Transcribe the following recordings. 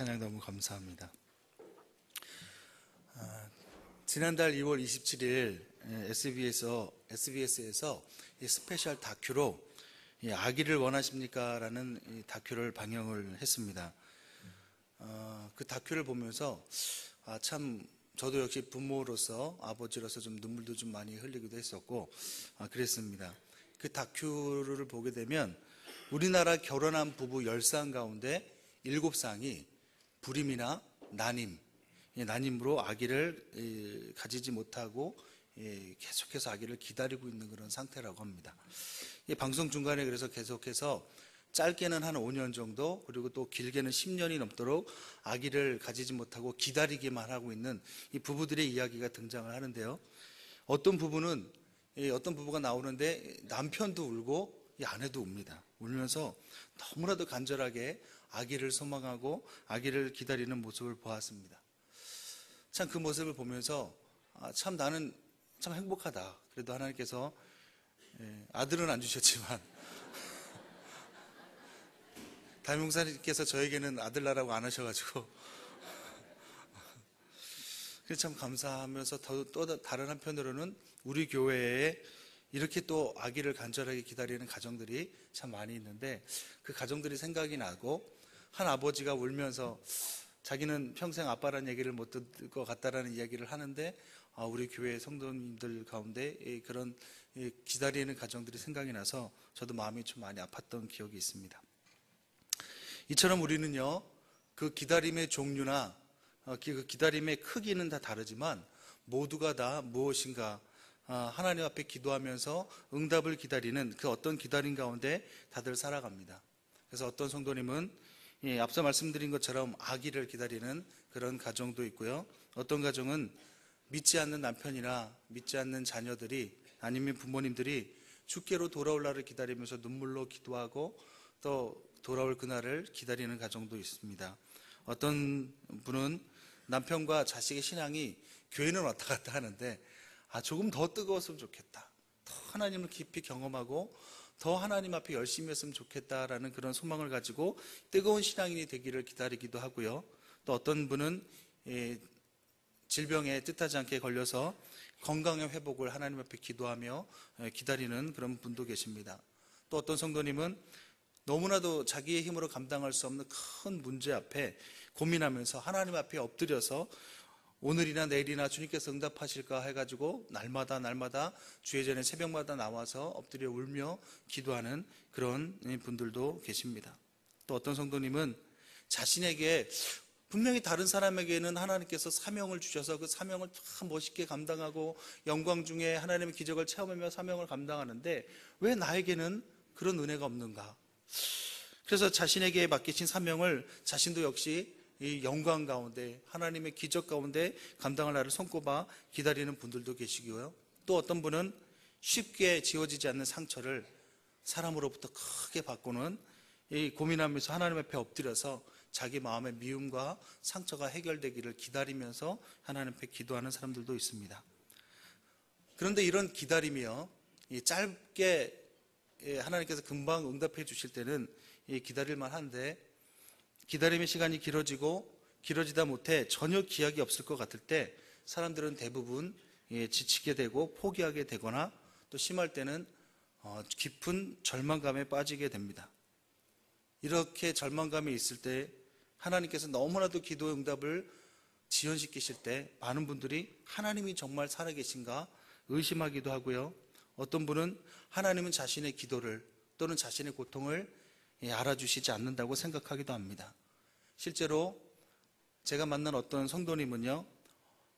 찬양 너무 감사합니다. 아, 지난달 2월 27일 SBS에서 SBS에서 스페셜 다큐로 아기를 원하십니까 라는 다큐를 방영을 했습니다. 어, 그 다큐를 보면서 아, 참 저도 역시 부모로서 아버지로서 좀 눈물도 좀 많이 흘리기도 했었고 아, 그랬습니다. 그 다큐를 보게 되면 우리나라 결혼한 부부 10쌍 가운데 7쌍이 불임이나 난임, 난임으로 아기를 가지지 못하고 계속해서 아기를 기다리고 있는 그런 상태라고 합니다. 방송 중간에 그래서 계속해서 짧게는 한 5년 정도 그리고 또 길게는 10년이 넘도록 아기를 가지지 못하고 기다리기만 하고 있는 이 부부들의 이야기가 등장을 하는데요. 어떤 부부는 어떤 부부가 나오는데 남편도 울고 이 아내도 웁니다. 울면서 너무나도 간절하게 아기를 소망하고 아기를 기다리는 모습을 보았습니다. 참 그 모습을 보면서 아, 참 나는 참 행복하다. 그래도 하나님께서 예, 아들은 안 주셨지만 담임목사님께서 저에게는 아들 나라고 안 하셔가지고 참 감사하면서 또 다른 한편으로는 우리 교회에 이렇게 또 아기를 간절하게 기다리는 가정들이 참 많이 있는데 그 가정들이 생각이 나고 한 아버지가 울면서 자기는 평생 아빠란 얘기를 못 듣을 것 같다라는 이야기를 하는데 아, 우리 교회 성도님들 가운데 그런 기다리는 가정들이 생각이 나서 저도 마음이 좀 많이 아팠던 기억이 있습니다. 이처럼 우리는요, 그 기다림의 종류나 어, 그 기다림의 크기는 다 다르지만 모두가 다 무엇인가 아, 하나님 앞에 기도하면서 응답을 기다리는 그 어떤 기다림 가운데 다들 살아갑니다. 그래서 어떤 성도님은 앞서 말씀드린 것처럼 아기를 기다리는 그런 가정도 있고요. 어떤 가정은 믿지 않는 남편이나 믿지 않는 자녀들이 아니면 부모님들이 주께로 돌아올 날을 기다리면서 눈물로 기도하고 또 돌아올 그날을 기다리는 가정도 있습니다. 어떤 분은 남편과 자식의 신앙이 교회는 왔다 갔다 하는데 아, 조금 더 뜨거웠으면 좋겠다. 더 하나님을 깊이 경험하고 더 하나님 앞에 열심히 했으면 좋겠다라는 그런 소망을 가지고 뜨거운 신앙인이 되기를 기다리기도 하고요. 또 어떤 분은 예, 질병에 뜻하지 않게 걸려서 건강의 회복을 하나님 앞에 기도하며 예, 기다리는 그런 분도 계십니다. 또 어떤 성도님은 너무나도 자기의 힘으로 감당할 수 없는 큰 문제 앞에 고민하면서 하나님 앞에 엎드려서 오늘이나 내일이나 주님께서 응답하실까 해가지고 날마다 날마다 주의 전에 새벽마다 나와서 엎드려 울며 기도하는 그런 분들도 계십니다. 또 어떤 성도님은 자신에게 분명히 다른 사람에게는 하나님께서 사명을 주셔서 그 사명을 참 멋있게 감당하고 영광 중에 하나님의 기적을 체험하며 사명을 감당하는데 왜 나에게는 그런 은혜가 없는가? 그래서 자신에게 맡기신 사명을 자신도 역시 이 영광 가운데 하나님의 기적 가운데 감당할 날을 손꼽아 기다리는 분들도 계시고요. 또 어떤 분은 쉽게 지워지지 않는 상처를 사람으로부터 크게 바꾸는 이 고민하면서 하나님 앞에 엎드려서 자기 마음의 미움과 상처가 해결되기를 기다리면서 하나님 앞에 기도하는 사람들도 있습니다. 그런데 이런 기다림이요, 짧게 하나님께서 금방 응답해 주실 때는 기다릴만 한데 기다림의 시간이 길어지고 길어지다 못해 전혀 기약이 없을 것 같을 때 사람들은 대부분 예, 지치게 되고 포기하게 되거나 또 심할 때는 어, 깊은 절망감에 빠지게 됩니다. 이렇게 절망감이 있을 때 하나님께서 너무나도 기도 응답을 지연시키실 때 많은 분들이 하나님이 정말 살아계신가 의심하기도 하고요. 어떤 분은 하나님은 자신의 기도를 또는 자신의 고통을 예, 알아주시지 않는다고 생각하기도 합니다. 실제로 제가 만난 어떤 성도님은요,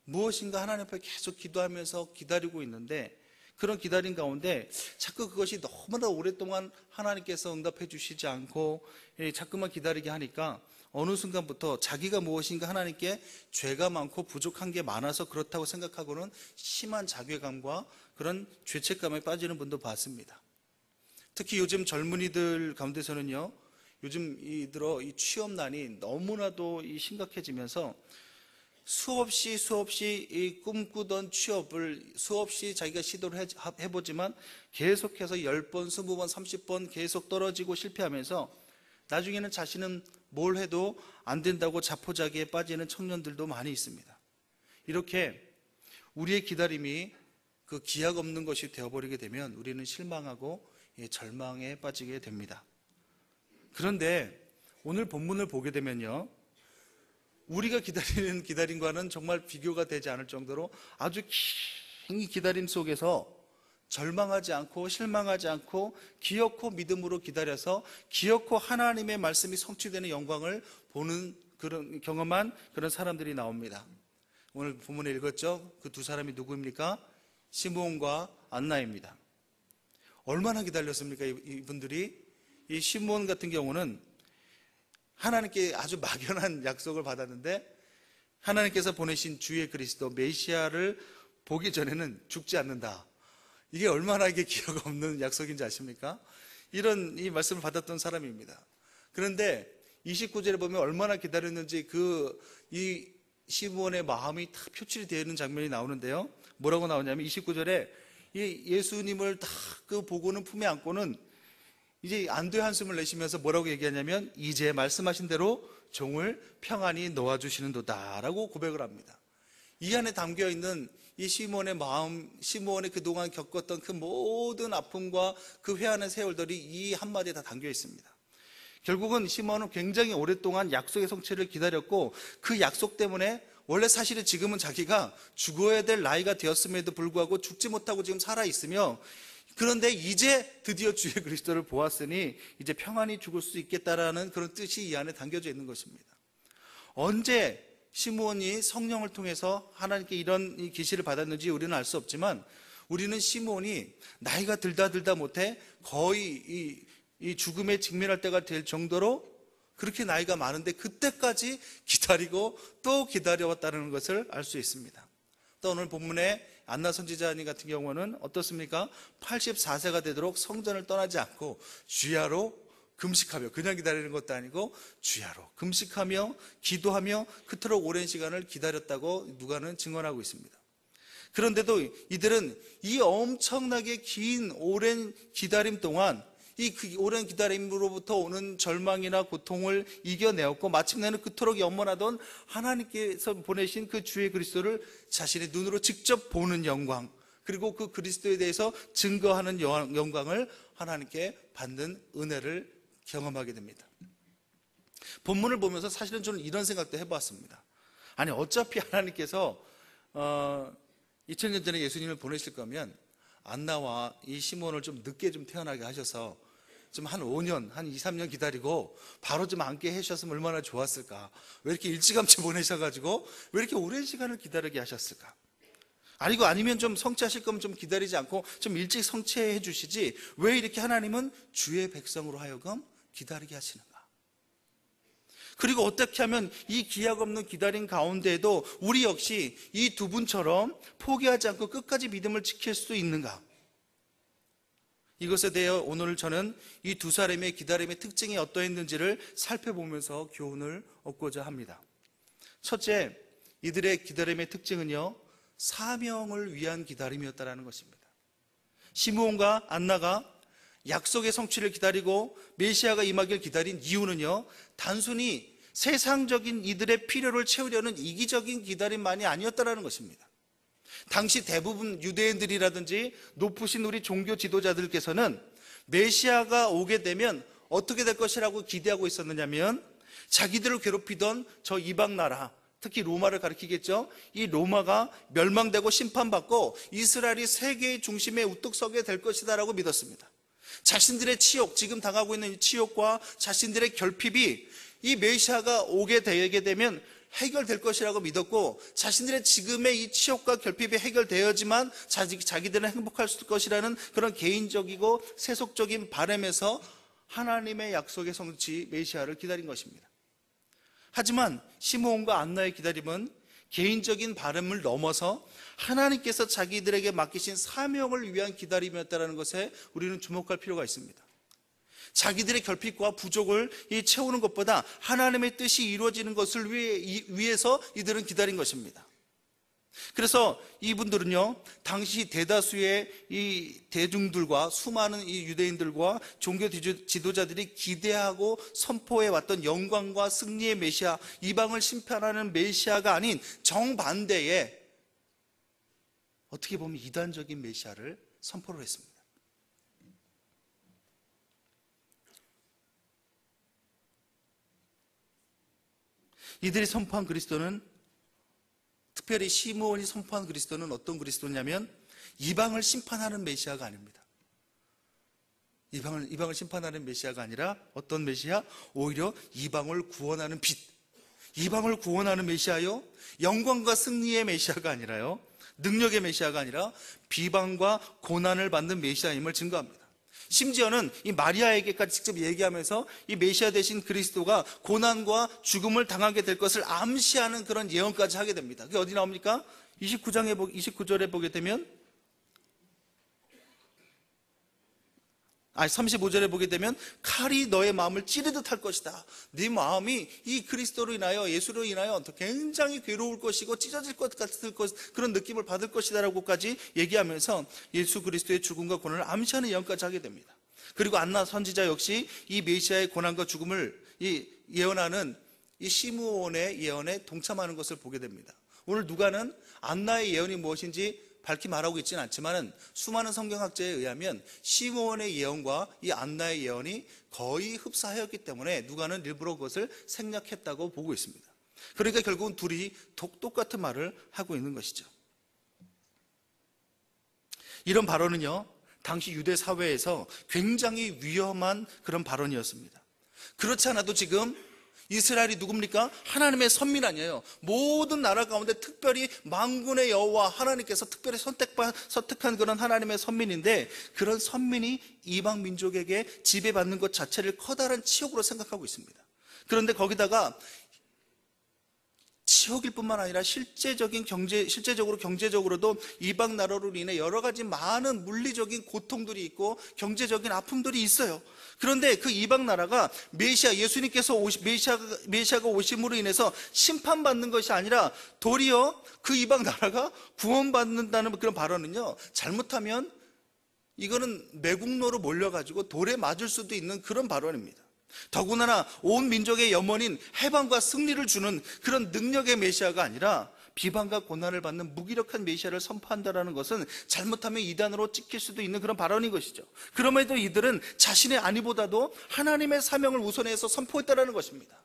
무엇인가 하나님 앞에 계속 기도하면서 기다리고 있는데 그런 기다림 가운데 자꾸 그것이 너무나 오랫동안 하나님께서 응답해 주시지 않고 예, 자꾸만 기다리게 하니까 어느 순간부터 자기가 무엇인가 하나님께 죄가 많고 부족한 게 많아서 그렇다고 생각하고는 심한 자괴감과 그런 죄책감에 빠지는 분도 봤습니다. 특히 요즘 젊은이들 가운데서는요, 요즘 이 들어 이 취업난이 너무나도 이 심각해지면서 수없이 수없이 이 꿈꾸던 취업을 수없이 자기가 시도를 해 보지만 계속해서 10번, 20번, 30번 계속 떨어지고 실패하면서 나중에는 자신은 뭘 해도 안 된다고 자포자기에 빠지는 청년들도 많이 있습니다. 이렇게 우리의 기다림이 그 기약 없는 것이 되어버리게 되면 우리는 실망하고 예, 절망에 빠지게 됩니다. 그런데 오늘 본문을 보게 되면요. 우리가 기다리는 기다림과는 정말 비교가 되지 않을 정도로 아주 긴 기다림 속에서 절망하지 않고 실망하지 않고 기어코 믿음으로 기다려서 기어코 하나님의 말씀이 성취되는 영광을 보는 그런 경험한 그런 사람들이 나옵니다. 오늘 본문에 읽었죠? 그 두 사람이 누구입니까? 시므온과 안나입니다. 얼마나 기다렸습니까? 이분들이 이 시므온 같은 경우는 하나님께 아주 막연한 약속을 받았는데 하나님께서 보내신 주의 그리스도 메시아를 보기 전에는 죽지 않는다. 이게 얼마나 이게 기억 없는 약속인지 아십니까? 이런 이 말씀을 받았던 사람입니다. 그런데 29절에 보면 얼마나 기다렸는지 그 이 시므온의 마음이 다 표출이 되는 장면이 나오는데요. 뭐라고 나오냐면 29절에 이 예수님을 딱그 보고는 품에 안고는 이제 안도의 한숨을 내쉬면서 뭐라고 얘기하냐면 이제 말씀하신 대로 종을 평안히 놓아주시는도다라고 고백을 합니다. 이 안에 담겨 있는 이 시몬의 마음, 시몬의 그동안 겪었던 그 모든 아픔과 그 회하는 세월들이 이 한마디에 다 담겨 있습니다. 결국은 시몬은 굉장히 오랫동안 약속의 성취를 기다렸고 그 약속 때문에 원래 사실은 지금은 자기가 죽어야 될 나이가 되었음에도 불구하고 죽지 못하고 지금 살아 있으며 그런데 이제 드디어 주의 그리스도를 보았으니 이제 평안히 죽을 수 있겠다라는 그런 뜻이 이 안에 담겨져 있는 것입니다. 언제 시므온이 성령을 통해서 하나님께 이런 계시를 받았는지 우리는 알 수 없지만 우리는 시므온이 나이가 들다 들다 못해 거의 이, 이 죽음에 직면할 때가 될 정도로 그렇게 나이가 많은데 그때까지 기다리고 또 기다려왔다는 것을 알 수 있습니다. 또 오늘 본문에 안나 선지자님 같은 경우는 어떻습니까? 84세가 되도록 성전을 떠나지 않고 주야로 금식하며 그냥 기다리는 것도 아니고 주야로 금식하며 기도하며 그토록 오랜 시간을 기다렸다고 누가는 증언하고 있습니다. 그런데도 이들은 이 엄청나게 긴 오랜 기다림 동안 이그 오랜 기다림으로부터 오는 절망이나 고통을 이겨내었고 마침내는 그토록 염원하던 하나님께서 보내신 그 주의 그리스도를 자신의 눈으로 직접 보는 영광 그리고 그 그리스도에 대해서 증거하는 영광을 하나님께 받는 은혜를 경험하게 됩니다. 본문을 보면서 사실은 저는 이런 생각도 해봤습니다. 아니 어차피 하나님께서 어, 2000년 전에 예수님을 보내실 거면 안나와 이 시몬을 좀 늦게 좀 태어나게 하셔서 좀 한 5년, 한 2, 3년 기다리고 바로 좀 앉게 해주셨으면 얼마나 좋았을까. 왜 이렇게 일찌감치 보내셔가지고 왜 이렇게 오랜 시간을 기다리게 하셨을까. 아니고 아니면 좀 성취하실 거면 좀 기다리지 않고 좀 일찍 성취해 주시지 왜 이렇게 하나님은 주의 백성으로 하여금 기다리게 하시는가? 그리고 어떻게 하면 이 기약 없는 기다림 가운데에도 우리 역시 이 두 분처럼 포기하지 않고 끝까지 믿음을 지킬 수 있는가? 이것에 대해 오늘 저는 이 두 사람의 기다림의 특징이 어떠했는지를 살펴보면서 교훈을 얻고자 합니다. 첫째, 이들의 기다림의 특징은요, 사명을 위한 기다림이었다는 것입니다. 시므온과 안나가 약속의 성취를 기다리고 메시아가 임하길 기다린 이유는요, 단순히 세상적인 이들의 필요를 채우려는 이기적인 기다림만이 아니었다는 것입니다. 당시 대부분 유대인들이라든지 높으신 우리 종교 지도자들께서는 메시아가 오게 되면 어떻게 될 것이라고 기대하고 있었느냐면 자기들을 괴롭히던 저 이방 나라, 특히 로마를 가리키겠죠. 이 로마가 멸망되고 심판받고 이스라엘이 세계의 중심에 우뚝 서게 될 것이다라고 믿었습니다. 자신들의 치욕, 지금 당하고 있는 치욕과 자신들의 결핍이 이 메시아가 오게 되게 되면 해결될 것이라고 믿었고 자신들의 지금의 이 치욕과 결핍이 해결되어지만 자기, 자기들은 행복할 것이라는 그런 개인적이고 세속적인 바램에서 하나님의 약속의 성취 메시아를 기다린 것입니다. 하지만 시므온과 안나의 기다림은 개인적인 바램을 넘어서 하나님께서 자기들에게 맡기신 사명을 위한 기다림이었다는 것에 우리는 주목할 필요가 있습니다. 자기들의 결핍과 부족을 채우는 것보다 하나님의 뜻이 이루어지는 것을 위해, 위해서 이들은 기다린 것입니다. 그래서 이분들은요, 당시 대다수의 이 대중들과 수많은 이 유대인들과 종교 지도- 지도자들이 기대하고 선포해 왔던 영광과 승리의 메시아, 이방을 심판하는 메시아가 아닌 정반대의 어떻게 보면 이단적인 메시아를 선포를 했습니다. 이들이 선포한 그리스도는 특별히 시므온이 선포한 그리스도는 어떤 그리스도냐면 이방을 심판하는 메시아가 아닙니다. 이방을 이방을 심판하는 메시아가 아니라 어떤 메시아? 오히려 이방을 구원하는 빛. 이방을 구원하는 메시아요. 영광과 승리의 메시아가 아니라요. 능력의 메시아가 아니라 비방과 고난을 받는 메시아임을 증거합니다. 심지어는 이 마리아에게까지 직접 얘기하면서 이 메시아 대신 그리스도가 고난과 죽음을 당하게 될 것을 암시하는 그런 예언까지 하게 됩니다. 그게 어디 나옵니까? 29장에 29절에 보게 되면 아니 35절에 보게 되면 칼이 너의 마음을 찌르듯 할 것이다. 네 마음이 이 그리스도로 인하여 예수로 인하여 굉장히 괴로울 것이고 찢어질 것 같을 것 그런 느낌을 받을 것이다라고까지 얘기하면서 예수 그리스도의 죽음과 고난을 암시하는 예언까지 하게 됩니다. 그리고 안나 선지자 역시 이 메시아의 고난과 죽음을 이 예언하는 이 시므온의 예언에 동참하는 것을 보게 됩니다. 오늘 누가는 안나의 예언이 무엇인지 밝히 말하고 있지는 않지만은 수많은 성경학자에 의하면 시므온의 예언과 이 안나의 예언이 거의 흡사하였기 때문에 누가는 일부러 그것을 생략했다고 보고 있습니다. 그러니까 결국은 둘이 똑같은 말을 하고 있는 것이죠. 이런 발언은요, 당시 유대 사회에서 굉장히 위험한 그런 발언이었습니다. 그렇지 않아도 지금 이스라엘이 누굽니까? 하나님의 선민 아니에요. 모든 나라 가운데 특별히 만군의 여호와 하나님께서 특별히 선택한, 선택한 그런 하나님의 선민인데 그런 선민이 이방 민족에게 지배받는 것 자체를 커다란 치욕으로 생각하고 있습니다. 그런데 거기다가 치욕일 뿐만 아니라 실제적인 경제, 실제적으로 경제적으로도 이방 나라로 인해 여러 가지 많은 물리적인 고통들이 있고 경제적인 아픔들이 있어요. 그런데 그 이방 나라가 메시아, 예수님께서 오시, 메시아가, 메시아가 오심으로 인해서 심판받는 것이 아니라 도리어 그 이방 나라가 구원받는다는 그런 발언은요, 잘못하면 이거는 매국노로 몰려가지고 돌에 맞을 수도 있는 그런 발언입니다. 더구나 온 민족의 염원인 해방과 승리를 주는 그런 능력의 메시아가 아니라 비방과 고난을 받는 무기력한 메시아를 선포한다라는 것은 잘못하면 이단으로 찍힐 수도 있는 그런 발언인 것이죠. 그럼에도 이들은 자신의 아니보다도 하나님의 사명을 우선해서 선포했다라는 것입니다.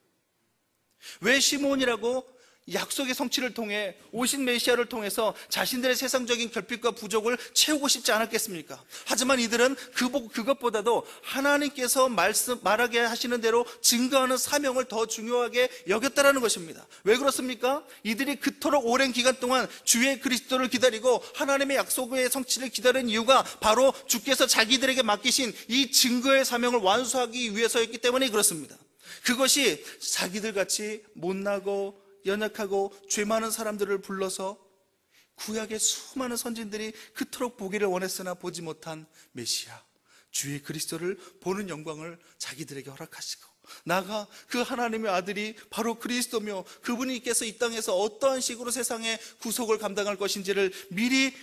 왜 시몬이라고 약속의 성취를 통해 오신 메시아를 통해서 자신들의 세상적인 결핍과 부족을 채우고 싶지 않았겠습니까? 하지만 이들은 그, 그것보다도 하나님께서 말씀, 말하게 하시는 대로 증거하는 사명을 더 중요하게 여겼다라는 것입니다. 왜 그렇습니까? 이들이 그토록 오랜 기간 동안 주의 그리스도를 기다리고 하나님의 약속의 성취를 기다린 이유가 바로 주께서 자기들에게 맡기신 이 증거의 사명을 완수하기 위해서였기 때문에 그렇습니다. 그것이 자기들 같이 못나고 연약하고 죄 많은 사람들을 불러서 구약의 수많은 선진들이 그토록 보기를 원했으나 보지 못한 메시아 주의 그리스도를 보는 영광을 자기들에게 허락하시고 나가 그 하나님의 아들이 바로 그리스도며 그분이께서 이 땅에서 어떠한 식으로 세상의 구속을 감당할 것인지를 미리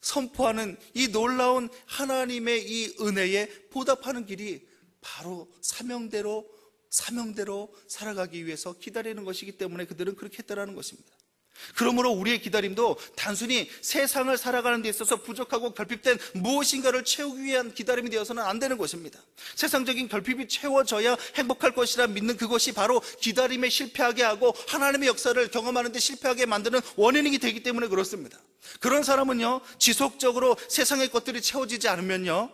선포하는 이 놀라운 하나님의 이 은혜에 보답하는 길이 바로 사명대로 사명대로 살아가기 위해서 기다리는 것이기 때문에 그들은 그렇게 했다라는 것입니다. 그러므로 우리의 기다림도 단순히 세상을 살아가는 데 있어서 부족하고 결핍된 무엇인가를 채우기 위한 기다림이 되어서는 안 되는 것입니다. 세상적인 결핍이 채워져야 행복할 것이라 믿는 그것이 바로 기다림에 실패하게 하고 하나님의 역사를 경험하는 데 실패하게 만드는 원인이 되기 때문에 그렇습니다. 그런 사람은요, 지속적으로 세상의 것들이 채워지지 않으면요,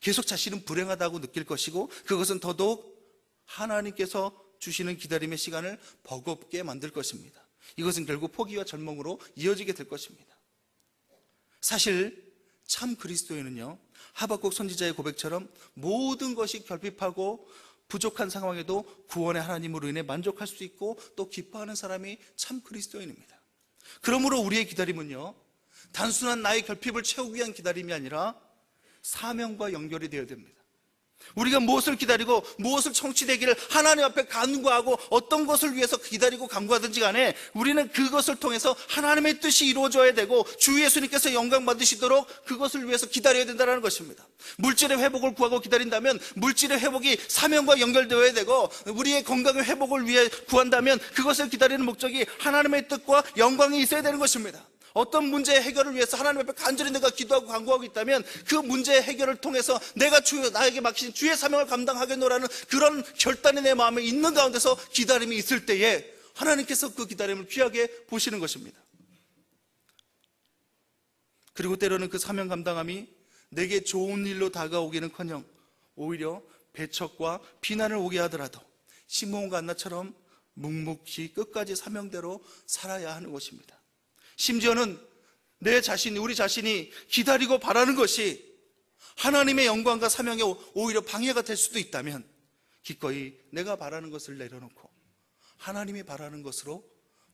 계속 자신은 불행하다고 느낄 것이고 그것은 더더욱 하나님께서 주시는 기다림의 시간을 버겁게 만들 것입니다. 이것은 결국 포기와 절망으로 이어지게 될 것입니다. 사실 참 그리스도인은요, 하박국 선지자의 고백처럼 모든 것이 결핍하고 부족한 상황에도 구원의 하나님으로 인해 만족할 수 있고 또 기뻐하는 사람이 참 그리스도인입니다. 그러므로 우리의 기다림은요, 단순한 나의 결핍을 채우기 위한 기다림이 아니라 사명과 연결이 되어야 됩니다. 우리가 무엇을 기다리고 무엇을 성취되기를 하나님 앞에 간구하고 어떤 것을 위해서 기다리고 간구하든지 간에 우리는 그것을 통해서 하나님의 뜻이 이루어져야 되고 주 예수님께서 영광 받으시도록 그것을 위해서 기다려야 된다는 것입니다. 물질의 회복을 구하고 기다린다면 물질의 회복이 사명과 연결되어야 되고 우리의 건강의 회복을 위해 구한다면 그것을 기다리는 목적이 하나님의 뜻과 영광이 있어야 되는 것입니다. 어떤 문제의 해결을 위해서 하나님 앞에 간절히 내가 기도하고 간구하고 있다면 그 문제의 해결을 통해서 내가 주, 나에게 맡기신 주의 사명을 감당하겠노라는 그런 결단이 내 마음에 있는 가운데서 기다림이 있을 때에 하나님께서 그 기다림을 귀하게 보시는 것입니다. 그리고 때로는 그 사명 감당함이 내게 좋은 일로 다가오기는 커녕 오히려 배척과 비난을 오게 하더라도 시몬과 안나처럼 묵묵히 끝까지 사명대로 살아야 하는 것입니다. 심지어는 내 자신이, 우리 자신이 기다리고 바라는 것이 하나님의 영광과 사명에 오히려 방해가 될 수도 있다면 기꺼이 내가 바라는 것을 내려놓고 하나님이 바라는 것으로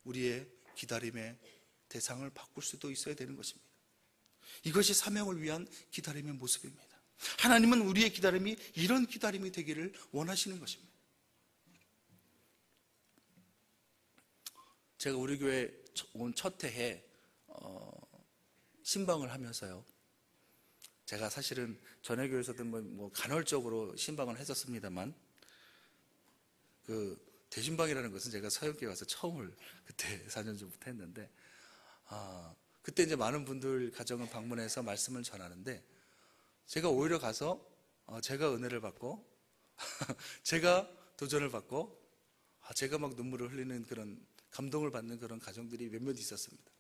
우리의 기다림의 대상을 바꿀 수도 있어야 되는 것입니다. 이것이 사명을 위한 기다림의 모습입니다. 하나님은 우리의 기다림이 이런 기다림이 되기를 원하시는 것입니다. 제가 우리 교회 온 첫 해에 어, 신방을 하면서요. 제가 사실은 전에 교회에서도 뭐, 뭐 간헐적으로 신방을 했었습니다만 그 대신방이라는 것은 제가 서영교회 와서 처음을 그때 4년 전부터 했는데 아, 그때 이제 많은 분들 가정을 방문해서 말씀을 전하는데 제가 오히려 가서 어, 제가 은혜를 받고 제가 도전을 받고 아, 제가 막 눈물을 흘리는 그런 감동을 받는 그런 가정들이 몇몇 있었습니다.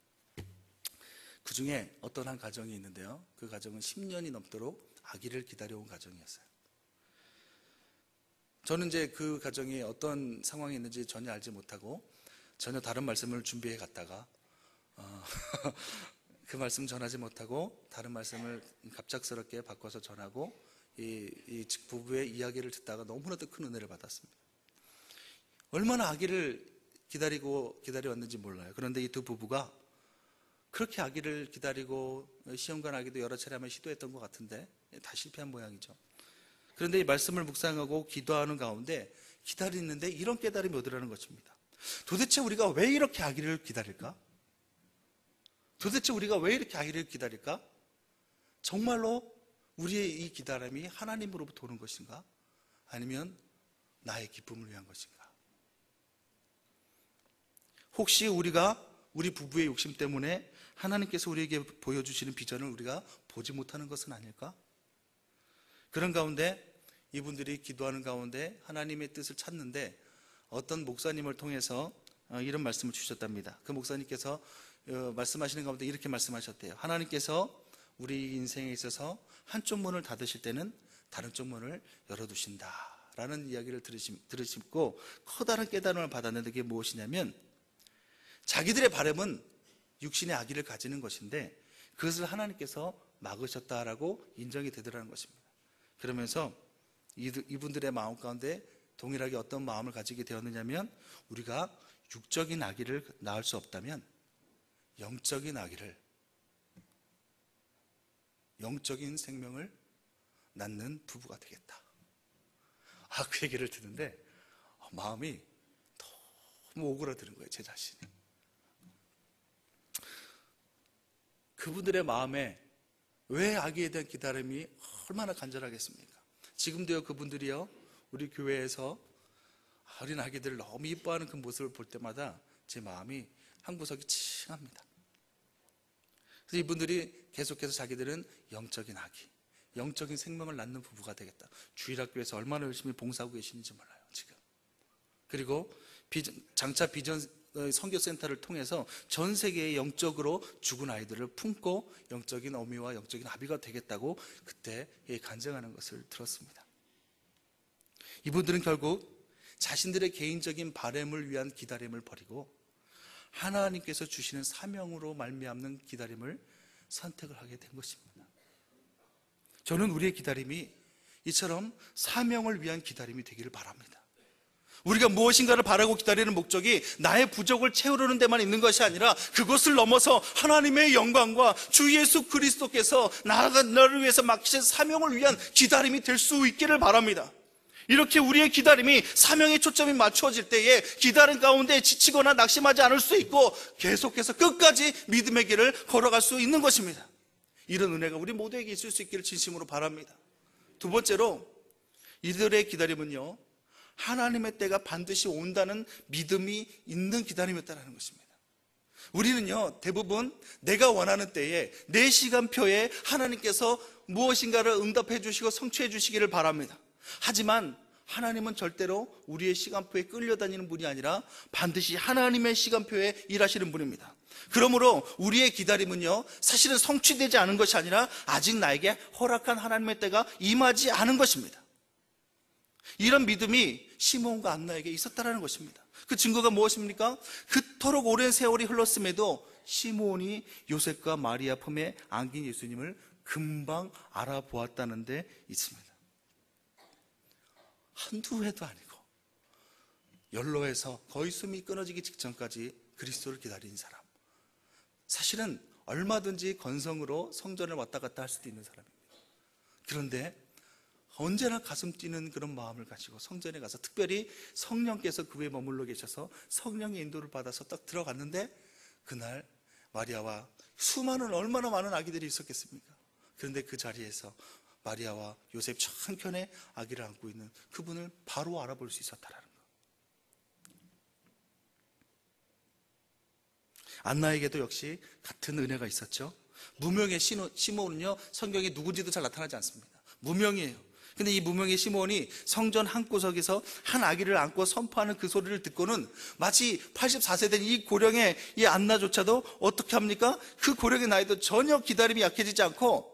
그 중에 어떤 한 가정이 있는데요. 그 가정은 10년이 넘도록 아기를 기다려온 가정이었어요. 저는 이제 그 가정이 어떤 상황이 있는지 전혀 알지 못하고 전혀 다른 말씀을 준비해 갔다가 어, 그 말씀 전하지 못하고 다른 말씀을 갑작스럽게 바꿔서 전하고 이, 이 부부의 이야기를 듣다가 너무나도 큰 은혜를 받았습니다. 얼마나 아기를 기다리고 기다려왔는지 몰라요. 그런데 이 두 부부가 그렇게 아기를 기다리고 시험관 아기도 여러 차례 한번 시도했던 것 같은데 다 실패한 모양이죠. 그런데 이 말씀을 묵상하고 기도하는 가운데 기다리는데 이런 깨달음이 오더라는 것입니다. 도대체 우리가 왜 이렇게 아기를 기다릴까? 도대체 우리가 왜 이렇게 아기를 기다릴까? 정말로 우리의 이 기다림이 하나님으로부터 오는 것인가? 아니면 나의 기쁨을 위한 것인가? 혹시 우리가 우리 부부의 욕심 때문에 하나님께서 우리에게 보여주시는 비전을 우리가 보지 못하는 것은 아닐까? 그런 가운데 이분들이 기도하는 가운데 하나님의 뜻을 찾는데 어떤 목사님을 통해서 어, 이런 말씀을 주셨답니다. 그 목사님께서 어, 말씀하시는 가운데 이렇게 말씀하셨대요. 하나님께서 우리 인생에 있어서 한쪽 문을 닫으실 때는 다른 쪽 문을 열어두신다. 라는 이야기를 들으시고 커다란 깨달음을 받았는데 그게 무엇이냐면 자기들의 바람은 육신의 아기를 가지는 것인데 그것을 하나님께서 막으셨다라고 인정이 되더라는 것입니다. 그러면서 이분들의 마음 가운데 동일하게 어떤 마음을 가지게 되었느냐면 우리가 육적인 아기를 낳을 수 없다면 영적인 아기를 영적인 생명을 낳는 부부가 되겠다. 아, 그 얘기를 듣는데 마음이 너무 오그라드는 거예요, 제 자신이. 그분들의 마음에 왜 아기에 대한 기다림이 얼마나 간절하겠습니까? 지금도요 그분들이요 우리 교회에서 어린 아기들을 너무 이뻐하는 그 모습을 볼 때마다 제 마음이 한 구석이 칭합니다. 그래서 이분들이 계속해서 자기들은 영적인 아기, 영적인 생명을 낳는 부부가 되겠다. 주일학교에서 얼마나 열심히 봉사하고 계시는지 몰라요 지금. 그리고 비전, 장차 비전 성교센터를 통해서 전 세계에 영적으로 죽은 아이들을 품고 영적인 어미와 영적인 아비가 되겠다고 그때 간증하는 것을 들었습니다. 이분들은 결국 자신들의 개인적인 바램을 위한 기다림을 버리고 하나님께서 주시는 사명으로 말미암는 기다림을 선택을 하게 된 것입니다. 저는 우리의 기다림이 이처럼 사명을 위한 기다림이 되기를 바랍니다. 우리가 무엇인가를 바라고 기다리는 목적이 나의 부족을 채우려는 데만 있는 것이 아니라 그것을 넘어서 하나님의 영광과 주 예수 그리스도께서 나가 나를 위해서 맡기신 사명을 위한 기다림이 될 수 있기를 바랍니다. 이렇게 우리의 기다림이 사명의 초점이 맞추어질 때에 기다림 가운데 지치거나 낙심하지 않을 수 있고 계속해서 끝까지 믿음의 길을 걸어갈 수 있는 것입니다. 이런 은혜가 우리 모두에게 있을 수 있기를 진심으로 바랍니다. 두 번째로 이들의 기다림은요, 하나님의 때가 반드시 온다는 믿음이 있는 기다림이었다는 것입니다. 우리는요, 대부분 내가 원하는 때에 내 시간표에 하나님께서 무엇인가를 응답해 주시고 성취해 주시기를 바랍니다. 하지만 하나님은 절대로 우리의 시간표에 끌려다니는 분이 아니라 반드시 하나님의 시간표에 일하시는 분입니다. 그러므로 우리의 기다림은요, 사실은 성취되지 않은 것이 아니라 아직 나에게 허락한 하나님의 때가 임하지 않은 것입니다. 이런 믿음이 시몬과 안나에게 있었다는 것입니다. 그 증거가 무엇입니까? 그토록 오랜 세월이 흘렀음에도 시몬이 요셉과 마리아 품에 안긴 예수님을 금방 알아보았다는 데 있습니다. 한두 해도 아니고 연로해서 거의 숨이 끊어지기 직전까지 그리스도를 기다린 사람. 사실은 얼마든지 건성으로 성전을 왔다 갔다 할 수도 있는 사람입니다. 그런데 언제나 가슴 뛰는 그런 마음을 가지고 성전에 가서 특별히 성령께서 그 위에 머물러 계셔서 성령의 인도를 받아서 딱 들어갔는데 그날 마리아와 수많은 얼마나 많은 아기들이 있었겠습니까? 그런데 그 자리에서 마리아와 요셉 한켠에 아기를 안고 있는 그분을 바로 알아볼 수 있었다라는 것. 안나에게도 역시 같은 은혜가 있었죠. 무명의 시몬은요 성경에 누군지도 잘 나타나지 않습니다. 무명이에요. 근데 이 무명의 시몬이 성전 한 구석에서 한 아기를 안고 선포하는 그 소리를 듣고는 마치 84세 된 이 고령의 이 안나조차도 어떻게 합니까? 그 고령의 나이도 전혀 기다림이 약해지지 않고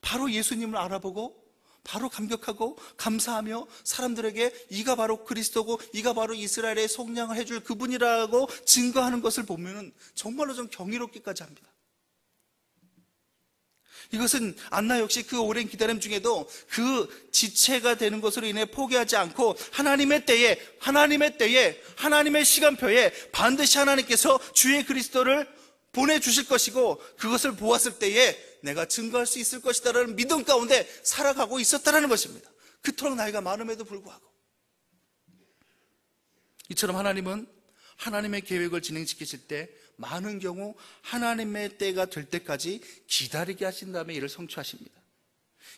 바로 예수님을 알아보고 바로 감격하고 감사하며 사람들에게 이가 바로 그리스도고 이가 바로 이스라엘의 속량을 해줄 그분이라고 증거하는 것을 보면 정말로 좀 경이롭기까지 합니다. 이것은 안나 역시 그 오랜 기다림 중에도 그 지체가 되는 것으로 인해 포기하지 않고 하나님의 때에 하나님의 때에 하나님의 시간표에 반드시 하나님께서 주의 그리스도를 보내 주실 것이고 그것을 보았을 때에 내가 증거할 수 있을 것이다라는 믿음 가운데 살아가고 있었다는 것입니다. 그토록 나이가 많음에도 불구하고 이처럼 하나님은 하나님의 계획을 진행시키실 때 많은 경우 하나님의 때가 될 때까지 기다리게 하신 다음에 이를 성취하십니다.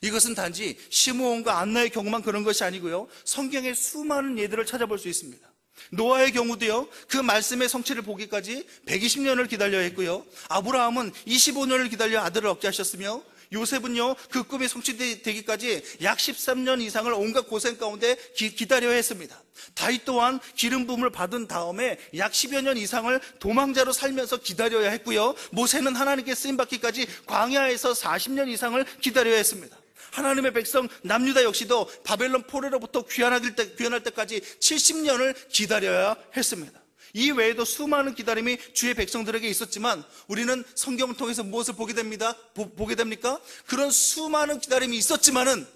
이것은 단지 시므온과 안나의 경우만 그런 것이 아니고요. 성경의 수많은 예들을 찾아볼 수 있습니다. 노아의 경우도요, 그 말씀의 성취를 보기까지 120년을 기다려야 했고요. 아브라함은 25년을 기다려 아들을 얻게 하셨으며, 요셉은요, 그 꿈이 성취되기까지 약 13년 이상을 온갖 고생 가운데 기, 다려야 했습니다. 다윗 또한 기름 부음을 받은 다음에 약 10여 년 이상을 도망자로 살면서 기다려야 했고요. 모세는 하나님께 쓰임 받기까지 광야에서 40년 이상을 기다려야 했습니다. 하나님의 백성 남유다 역시도 바벨론 포로로부터 귀환할, 때, 귀환할 때까지 70년을 기다려야 했습니다. 이 외에도 수많은 기다림이 주의 백성들에게 있었지만 우리는 성경을 통해서 무엇을 보게 됩니다? 보, 보게 됩니까? 그런 수많은 기다림이 있었지만은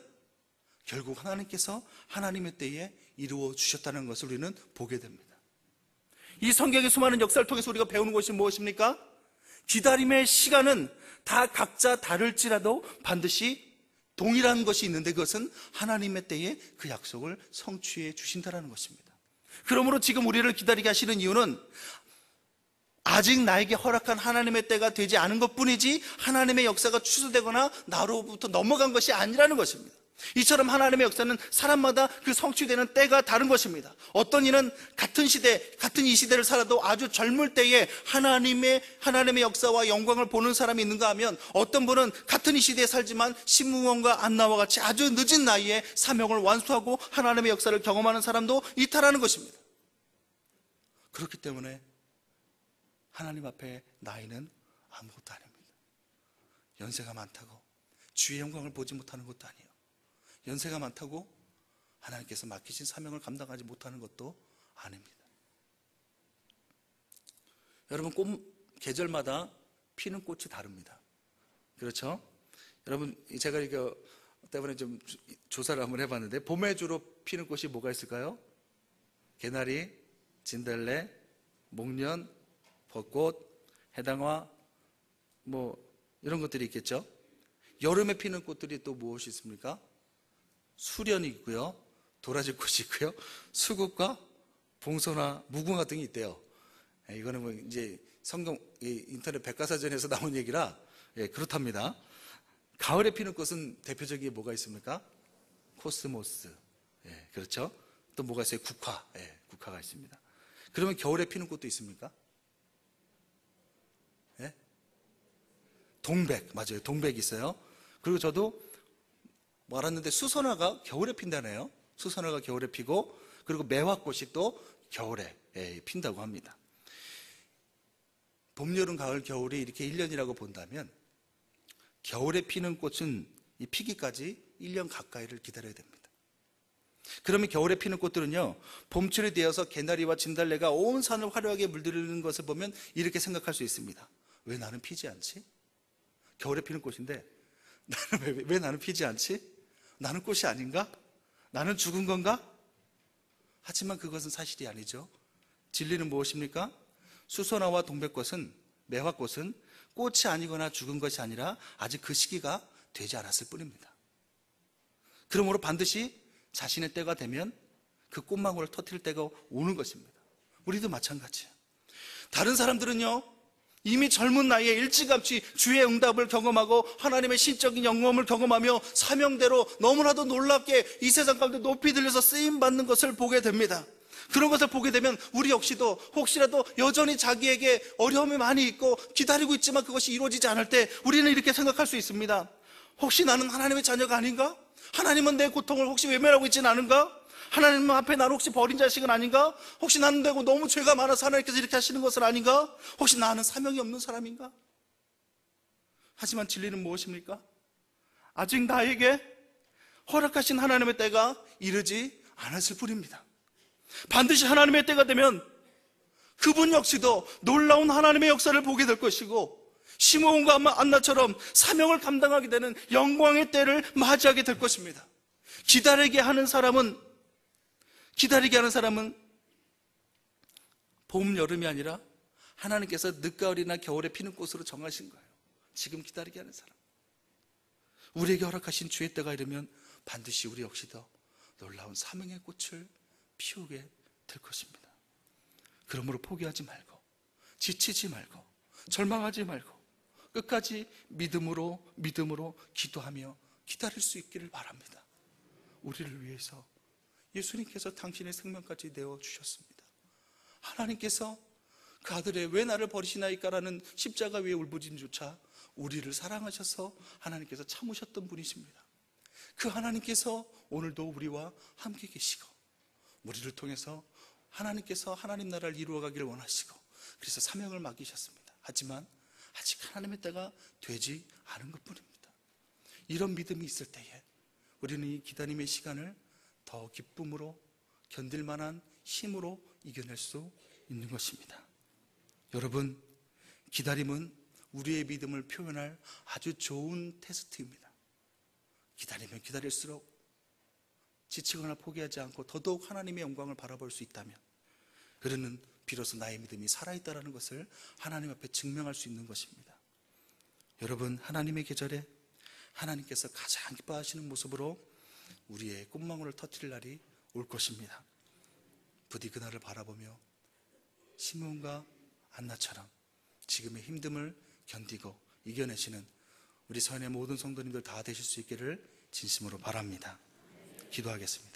결국 하나님께서 하나님의 때에 이루어 주셨다는 것을 우리는 보게 됩니다. 이 성경의 수많은 역사를 통해서 우리가 배우는 것이 무엇입니까? 기다림의 시간은 다 각자 다를지라도 반드시 동일한 것이 있는데 그것은 하나님의 때에 그 약속을 성취해 주신다는 것입니다. 그러므로 지금 우리를 기다리게 하시는 이유는 아직 나에게 허락한 하나님의 때가 되지 않은 것 뿐이지 하나님의 역사가 취소되거나 나로부터 넘어간 것이 아니라는 것입니다. 이처럼 하나님의 역사는 사람마다 그 성취되는 때가 다른 것입니다. 어떤 이는 같은 시대, 같은 이 시대를 살아도 아주 젊을 때에 하나님의, 하나님의 역사와 영광을 보는 사람이 있는가 하면 어떤 분은 같은 이 시대에 살지만 신무원과 안나와 같이 아주 늦은 나이에 사명을 완수하고 하나님의 역사를 경험하는 사람도 있다라는 것입니다. 그렇기 때문에 하나님 앞에 나이는 아무것도 아닙니다. 연세가 많다고 주의 영광을 보지 못하는 것도 아니에요. 연세가 많다고 하나님께서 맡기신 사명을 감당하지 못하는 것도 아닙니다. 여러분 꽃 계절마다 피는 꽃이 다릅니다. 그렇죠? 여러분 제가 이거 때문에 좀 조사를 한번 해봤는데 봄에 주로 피는 꽃이 뭐가 있을까요? 개나리, 진달래, 목련, 벚꽃, 해당화, 뭐 이런 것들이 있겠죠. 여름에 피는 꽃들이 또 무엇이 있습니까? 수련이 있고요. 도라지 꽃이 있고요. 수국과 봉소나 무궁화 등이 있대요. 예, 이거는 뭐 이제 성경 이 인터넷 백과사전에서 나온 얘기라 예, 그렇답니다. 가을에 피는 꽃은 대표적인 게 뭐가 있습니까? 코스모스. 예, 그렇죠? 또 뭐가 있어요? 국화. 예, 국화가 있습니다. 그러면 겨울에 피는 꽃도 있습니까? 예? 동백. 맞아요. 동백이 있어요. 그리고 저도 뭐 알았는데 수선화가 겨울에 핀다네요. 수선화가 겨울에 피고 그리고 매화꽃이 또 겨울에 예, 핀다고 합니다. 봄, 여름, 가을, 겨울이 이렇게 1년이라고 본다면 겨울에 피는 꽃은 이 피기까지 1년 가까이를 기다려야 됩니다. 그러면 겨울에 피는 꽃들은요, 봄철이 되어서 개나리와 진달래가 온 산을 화려하게 물들이는 것을 보면 이렇게 생각할 수 있습니다. 왜 나는 피지 않지? 겨울에 피는 꽃인데, 나는 왜, 왜 나는 피지 않지? 나는 꽃이 아닌가? 나는 죽은 건가? 하지만 그것은 사실이 아니죠. 진리는 무엇입니까? 수선화와 동백꽃은, 매화꽃은 꽃이 아니거나 죽은 것이 아니라 아직 그 시기가 되지 않았을 뿐입니다. 그러므로 반드시 자신의 때가 되면 그 꽃망울을 터뜨릴 때가 오는 것입니다. 우리도 마찬가지예요. 다른 사람들은요, 이미 젊은 나이에 일찌감치 주의 응답을 경험하고 하나님의 신적인 영감을 경험하며 사명대로 너무나도 놀랍게 이 세상 가운데 높이 들려서 쓰임 받는 것을 보게 됩니다. 그런 것을 보게 되면 우리 역시도 혹시라도 여전히 자기에게 어려움이 많이 있고 기다리고 있지만 그것이 이루어지지 않을 때 우리는 이렇게 생각할 수 있습니다. 혹시 나는 하나님의 자녀가 아닌가? 하나님은 내 고통을 혹시 외면하고 있지는 않은가? 하나님 앞에 나는 혹시 버린 자식은 아닌가? 혹시 나는 되고 너무 죄가 많아서 하나님께서 이렇게 하시는 것은 아닌가? 혹시 나는 사명이 없는 사람인가? 하지만 진리는 무엇입니까? 아직 나에게 허락하신 하나님의 때가 이르지 않았을 뿐입니다. 반드시 하나님의 때가 되면 그분 역시도 놀라운 하나님의 역사를 보게 될 것이고 시므온과 안나처럼 사명을 감당하게 되는 영광의 때를 맞이하게 될 것입니다. 기다리게 하는 사람은 기다리게 하는 사람은 봄, 여름이 아니라 하나님께서 늦가을이나 겨울에 피는 꽃으로 정하신 거예요. 지금 기다리게 하는 사람. 우리에게 허락하신 주의 때가 이르면 반드시 우리 역시도 놀라운 사명의 꽃을 피우게 될 것입니다. 그러므로 포기하지 말고, 지치지 말고, 절망하지 말고, 끝까지 믿음으로, 믿음으로 기도하며 기다릴 수 있기를 바랍니다. 우리를 위해서 예수님께서 당신의 생명까지 내어 주셨습니다. 하나님께서 그 아들의 왜 나를 버리시나이까라는 십자가 위에 울부짖조차 우리를 사랑하셔서 하나님께서 참으셨던 분이십니다. 그 하나님께서 오늘도 우리와 함께 계시고 우리를 통해서 하나님께서 하나님 나라를 이루어가기를 원하시고 그래서 사명을 맡기셨습니다. 하지만 아직 하나님의 때가 되지 않은 것 뿐입니다. 이런 믿음이 있을 때에 우리는 이 기다림의 시간을 더 기쁨으로 견딜 만한 힘으로 이겨낼 수 있는 것입니다. 여러분, 기다림은 우리의 믿음을 표현할 아주 좋은 테스트입니다. 기다리면 기다릴수록 지치거나 포기하지 않고 더더욱 하나님의 영광을 바라볼 수 있다면 그러는 비로소 나의 믿음이 살아있다는 것을 하나님 앞에 증명할 수 있는 것입니다. 여러분, 하나님의 계절에 하나님께서 가장 기뻐하시는 모습으로 우리의 꽃망울을 터뜨릴 날이 올 것입니다. 부디 그날을 바라보며 시몬과 안나처럼 지금의 힘듦을 견디고 이겨내시는 우리 서연의 모든 성도님들 다 되실 수 있기를 진심으로 바랍니다. 기도하겠습니다.